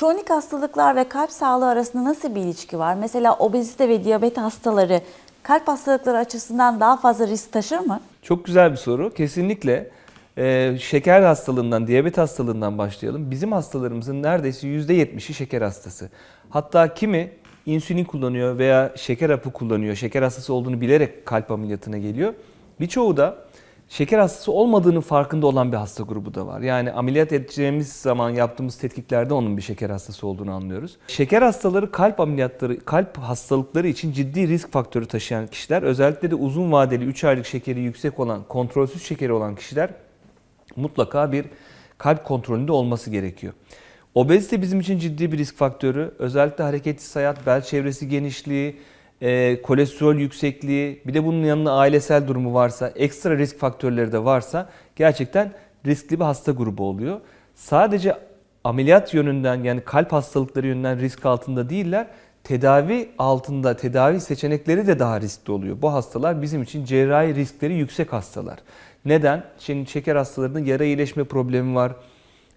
Kronik hastalıklar ve kalp sağlığı arasında nasıl bir ilişki var? Mesela obezite ve diyabet hastaları kalp hastalıkları açısından daha fazla risk taşır mı? Çok güzel bir soru. Kesinlikle e, şeker hastalığından, diyabet hastalığından başlayalım. Bizim hastalarımızın neredeyse %70'i şeker hastası. Hatta kimi insülin kullanıyor veya şeker hapı kullanıyor. Şeker hastası olduğunu bilerek kalp ameliyatına geliyor. Birçoğu da şeker hastası olmadığının farkında olan bir hasta grubu da var. Yani ameliyat edeceğimiz zaman yaptığımız tetkiklerde onun bir şeker hastası olduğunu anlıyoruz. Şeker hastaları kalp ameliyatları, kalp hastalıkları için ciddi risk faktörü taşıyan kişiler, özellikle de uzun vadeli 3 aylık şekeri yüksek olan, kontrolsüz şekeri olan kişiler mutlaka bir kalp kontrolünde olması gerekiyor. Obezite bizim için ciddi bir risk faktörü. Özellikle hareketsiz hayat, bel çevresi genişliği, e, kolesterol yüksekliği, bir de bunun yanına ailesel durumu varsa, ekstra risk faktörleri de varsa gerçekten riskli bir hasta grubu oluyor. Sadece ameliyat yönünden yani kalp hastalıkları yönünden risk altında değiller. Tedavi altında tedavi seçenekleri de daha riskli oluyor. Bu hastalar bizim için cerrahi riskleri yüksek hastalar. Neden? Şimdi şeker hastalarının yara iyileşme problemi var.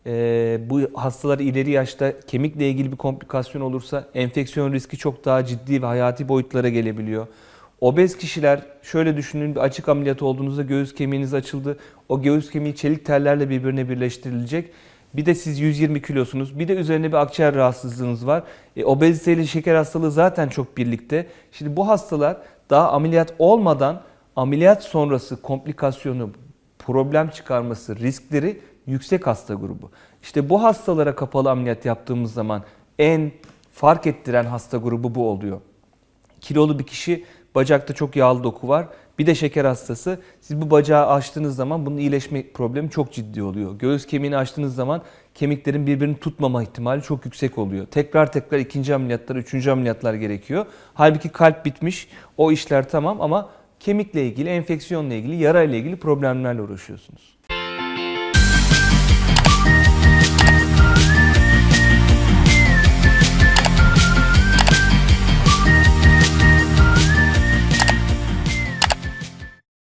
Ee, bu hastalar ileri yaşta kemikle ilgili bir komplikasyon olursa enfeksiyon riski çok daha ciddi ve hayati boyutlara gelebiliyor. Obez kişiler şöyle düşünün bir açık ameliyat olduğunuzda göğüs kemiğiniz açıldı. O göğüs kemiği çelik tellerle birbirine birleştirilecek. Bir de siz 120 kilosunuz. Bir de üzerine bir akciğer rahatsızlığınız var. E, obezite ile şeker hastalığı zaten çok birlikte. Şimdi bu hastalar daha ameliyat olmadan ameliyat sonrası komplikasyonu, problem çıkarması riskleri yüksek hasta grubu. İşte bu hastalara kapalı ameliyat yaptığımız zaman en fark ettiren hasta grubu bu oluyor. Kilolu bir kişi bacakta çok yağlı doku var. Bir de şeker hastası. Siz bu bacağı açtığınız zaman bunun iyileşme problemi çok ciddi oluyor. Göğüs kemiğini açtığınız zaman kemiklerin birbirini tutmama ihtimali çok yüksek oluyor. Tekrar tekrar ikinci ameliyatlar, üçüncü ameliyatlar gerekiyor. Halbuki kalp bitmiş, o işler tamam ama kemikle ilgili, enfeksiyonla ilgili, yara ile ilgili problemlerle uğraşıyorsunuz.